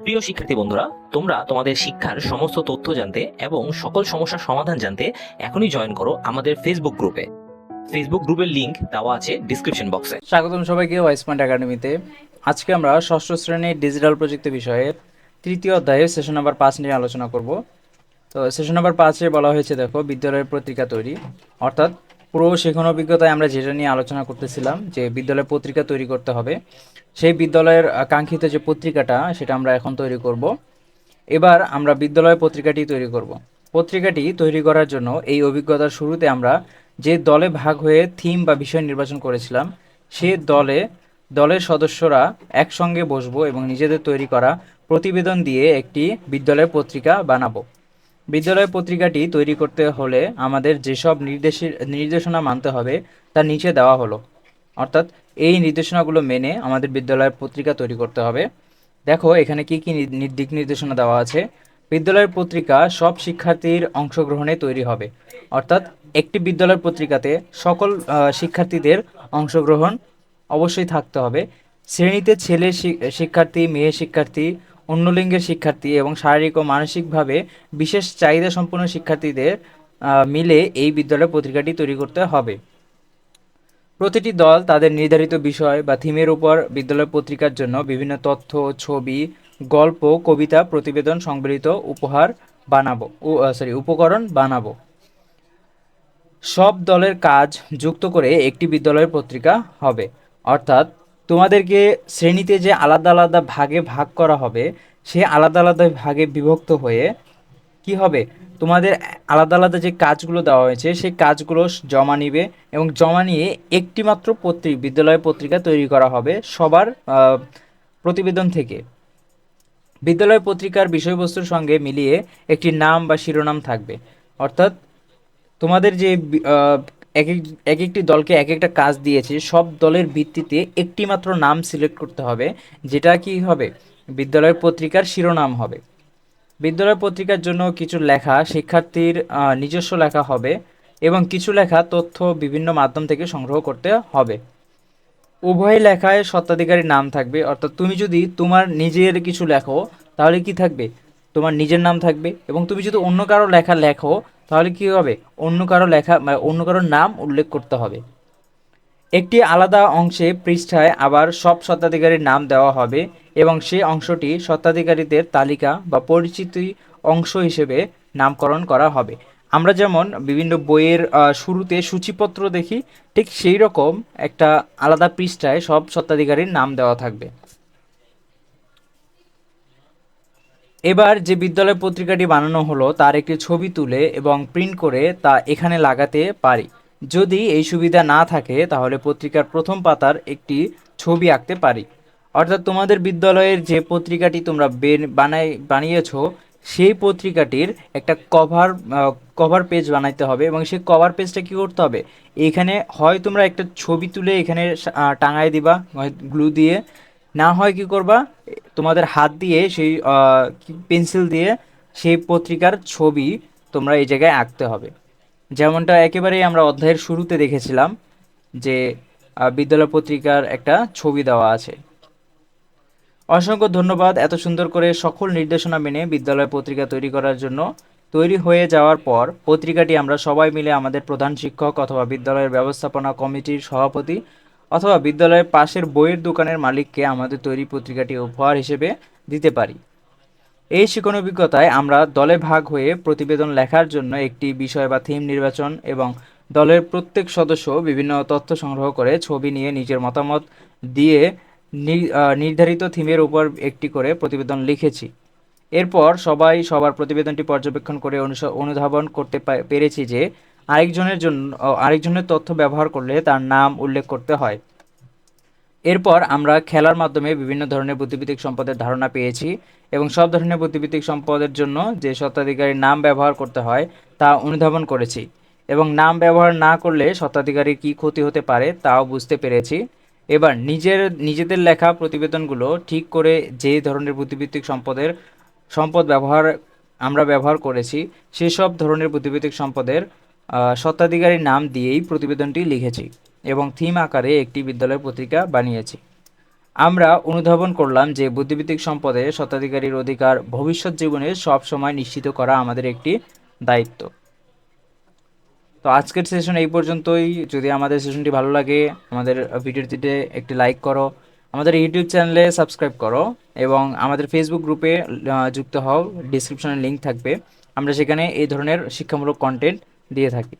প্রিয় শিক্ষার্থী বন্ধুরা, তোমরা তোমাদের শিক্ষার সমস্ত তথ্য জানতে এবং সকল সমস্যার সমাধান জানতে এখনই জয়েন করো আমাদের ফেসবুক গ্রুপে ফেসবুক গ্রুপের লিংক দেওয়া আছে ডিসক্রিপশন বক্সে স্বাগতম সবাইকে ওয়াইস পয়েন্ট একাডেমিতে আজকে আমরা ষষ্ঠ শ্রেণির ডিজিটাল প্রযুক্তি বিষয়ের তৃতীয় অধ্যায়ে সেশন নাম্বার পাঁচ নিয়ে আলোচনা করব। তো সেশন নাম্বার পাঁচে বলা হয়েছে, দেখো, বিদ্যালয়ের পত্রিকা তৈরি। অর্থাৎ পুরো শেখানো অভিজ্ঞতায় আমরা যেটা নিয়ে আলোচনা করতেছিলাম, যে বিদ্যালয়ের পত্রিকা তৈরি করতে হবে, সেই বিদ্যালয়ের কাঙ্ক্ষিত যে পত্রিকাটা, সেটা আমরা এখন তৈরি করব। এবার আমরা বিদ্যালয় পত্রিকাটি তৈরি করব। পত্রিকাটি তৈরি করার জন্য এই অভিজ্ঞতার শুরুতে আমরা যে দলে ভাগ হয়ে থিম বা বিষয় নির্বাচন করেছিলাম, সে দলে, দলের সদস্যরা একসঙ্গে বসবো এবং নিজেদের তৈরি করা প্রতিবেদন দিয়ে একটি বিদ্যালয় পত্রিকা বানাবো। বিদ্যালয় পত্রিকাটি তৈরি করতে হলে আমাদের যেসব নির্দেশি, নির্দেশনা মানতে হবে, তা নিচে দেওয়া হলো। অর্থাৎ এই নির্দেশনাগুলো মেনে আমাদের বিদ্যালয়ের পত্রিকা তৈরি করতে হবে। দেখো, এখানে কি কি দিক নির্দেশনা দেওয়া আছে। বিদ্যালয়ের পত্রিকা সব শিক্ষার্থীর অংশগ্রহণে তৈরি হবে। অর্থাৎ একটি বিদ্যালয়ের পত্রিকাতে সকল শিক্ষার্থীদের অংশগ্রহণ অবশ্যই থাকতে হবে। শ্রেণীতে ছেলে শিক্ষার্থী, মেয়ে শিক্ষার্থী অন্য লিঙ্গের শিক্ষার্থী এবং শারীরিক ও মানসিকভাবে বিশেষ চাহিদা সম্পন্ন শিক্ষার্থীদের মিলে এই বিদ্যালয় পত্রিকাটি তৈরি করতে হবে। প্রতিটি দল তাদের নির্ধারিত বিষয় বা থিমের উপর বিদ্যালয় পত্রিকার জন্য বিভিন্ন তথ্য, ছবি, গল্প, কবিতা প্রতিবেদন সংবলিত উপহার বানাবো সরি উপকরণ বানাবো। সব দলের কাজ যুক্ত করে একটি বিদ্যালয়ের পত্রিকা হবে। অর্থাৎ তোমাদেরকে শ্রেণীতে যে আলাদা আলাদা ভাগে ভাগ করা হবে, সে আলাদা আলাদা ভাগে বিভক্ত হয়ে কি হবে? তোমাদের আলাদা আলাদা যে কাজগুলো দেওয়া হয়েছে, সেই কাজগুলো জমা নিবে এবং জমা নিয়ে একটি মাত্র পত্রিক, বিদ্যালয় পত্রিকা তৈরি করা হবে সবার প্রতিবেদন থেকে। বিদ্যালয় পত্রিকার বিষয়বস্তুর সঙ্গে মিলিয়ে একটি নাম বা শিরোনাম থাকবে। অর্থাৎ তোমাদের যে এক এক এক একটি দলকে এক একটা কাজ দিয়েছে, সব দলের ভিত্তিতে একটি মাত্র নাম সিলেক্ট করতে হবে, যেটা কি হবে? বিদ্যালয়ের পত্রিকার শিরোনাম হবে। বিদ্যালয় পত্রিকার জন্য কিছু লেখা শিক্ষার্থীর নিজস্ব লেখা হবে এবং কিছু লেখা তথ্য বিভিন্ন মাধ্যম থেকে সংগ্রহ করতে হবে। উভয় লেখায় স্বত্বাধিকারীর নাম থাকবে, অর্থাৎ তুমি যদি তোমার নিজের কিছু লেখো, তাহলে কি থাকবে? তোমার নিজের নাম থাকবে এবং তুমি যদি অন্য কারও লেখা লেখো তাহলে কি হবে? অন্য কারও লেখা মানে অন্য কারোর নাম উল্লেখ করতে হবে। একটি আলাদা অংশে পৃষ্ঠায় আবার সব স্বত্বাধিকারীর নাম দেওয়া হবে এবং সেই অংশটি স্বত্বাধিকারীদের তালিকা বা পরিচিতি অংশ হিসেবে নামকরণ করা হবে। আমরা যেমন বিভিন্ন বইয়ের শুরুতে সূচিপত্র দেখি, ঠিক সেই রকম একটা আলাদা পৃষ্ঠায় সব স্বত্বাধিকারীর নাম দেওয়া থাকবে। এবার যে বিদ্যালয় পত্রিকাটি বানানো হলো, তার একটি ছবি তুলে এবং প্রিন্ট করে তা এখানে লাগাতে পারি। যদি এই সুবিধা না থাকে, তাহলে পত্রিকার প্রথম পাতার একটি ছবি আঁকতে পারি। অর্থাৎ তোমাদের বিদ্যালয়ের যে পত্রিকাটি তোমরা বেন- বানাই, বানিয়েছো, সেই পত্রিকাটির একটা কভার কভার পেজ বানাইতে হবে এবং সেই কভার পেজটা কী করতে হবে? এখানে হয় তোমরা একটা ছবি তুলে এখানে টাঙায় দিবা গ্লু দিয়ে। না হয় কি করবা, তোমাদের হাত দিয়ে সেই পেন্সিল দিয়ে সেই পত্রিকার ছবি তোমরা এই জায়গায় আঁকতে হবে। যেমনটা একেবারেই আমরা অধ্যায়ের শুরুতে দেখেছিলাম যে বিদ্যালয় পত্রিকার একটা ছবি দেওয়া আছে। অসংখ্য ধন্যবাদ এত সুন্দর করে সকল নির্দেশনা মেনে বিদ্যালয় পত্রিকা তৈরি করার জন্য। তৈরি হয়ে যাওয়ার পর পত্রিকাটি আমরা সবাই মিলে আমাদের প্রধান শিক্ষক অথবা বিদ্যালয়ের ব্যবস্থাপনা কমিটির সভাপতি অথবা বিদ্যালয়ের পাশের বইয়ের দোকানের মালিককে আমাদের তৈরি পত্রিকাটি উপহার হিসেবে দিতে পারি। এই শিক্ষণ অভিজ্ঞতায় আমরা দলে ভাগ হয়ে প্রতিবেদন লেখার জন্য একটি বিষয় বা থিম নির্বাচন এবং দলের প্রত্যেক সদস্য বিভিন্ন তথ্য সংগ্রহ করে ছবি নিয়ে নিজের মতামত দিয়ে নির্ধারিত থিমের উপর একটি করে প্রতিবেদন লিখেছি। এরপর সবাই সবার প্রতিবেদনটি পর্যবেক্ষণ করে অনুধাবন করতে পেরেছি যে আরেকজনের জন্য আরেকজনের তথ্য ব্যবহার করলে তার নাম উল্লেখ করতে হয়। এরপর আমরা খেলার মাধ্যমে বিভিন্ন ধরনের বুদ্ধিবৃত্তিক সম্পদের ধারণা পেয়েছি এবং সব ধরনের বুদ্ধিবৃত্তিক সম্পদের জন্য যে স্বত্বাধিকারীর নাম ব্যবহার করতে হয় তা অনুধাবন করেছি এবং নাম ব্যবহার না করলে স্বত্বাধিকারীর কী ক্ষতি হতে পারে তাও বুঝতে পেরেছি। এবার নিজের, নিজেদের লেখা প্রতিবেদনগুলো ঠিক করে যে ধরনের বুদ্ধিবৃত্তিক সম্পদের সম্পদ ব্যবহার আমরা ব্যবহার করেছি, সেসব ধরনের বুদ্ধিবৃত্তিক সম্পদের স্বত্বাধিকারীর নাম দিয়েই প্রতিবেদনটি লিখেছি এবং থিম আকারে একটি বিদ্যালয় পত্রিকা বানিয়েছি। আমরা অনুধাবন করলাম যে বুদ্ধিভিত্তিক সম্পদে স্বত্বাধিকারীর অধিকার ভবিষ্যৎ জীবনে সব সময় নিশ্চিত করা আমাদের একটি দায়িত্ব। তো আজকের সেশন এই পর্যন্তই। যদি আমাদের সেশনটি ভালো লাগে, আমাদের ভিডিওটিতে একটি লাইক করো, আমাদের ইউটিউব চ্যানেলে সাবস্ক্রাইব করো এবং আমাদের ফেসবুক গ্রুপে যুক্ত হও। ডিসক্রিপশনে লিংক থাকবে। আমরা সেখানে এই ধরনের শিক্ষামূলক কন্টেন্ট দিয়ে থাকি।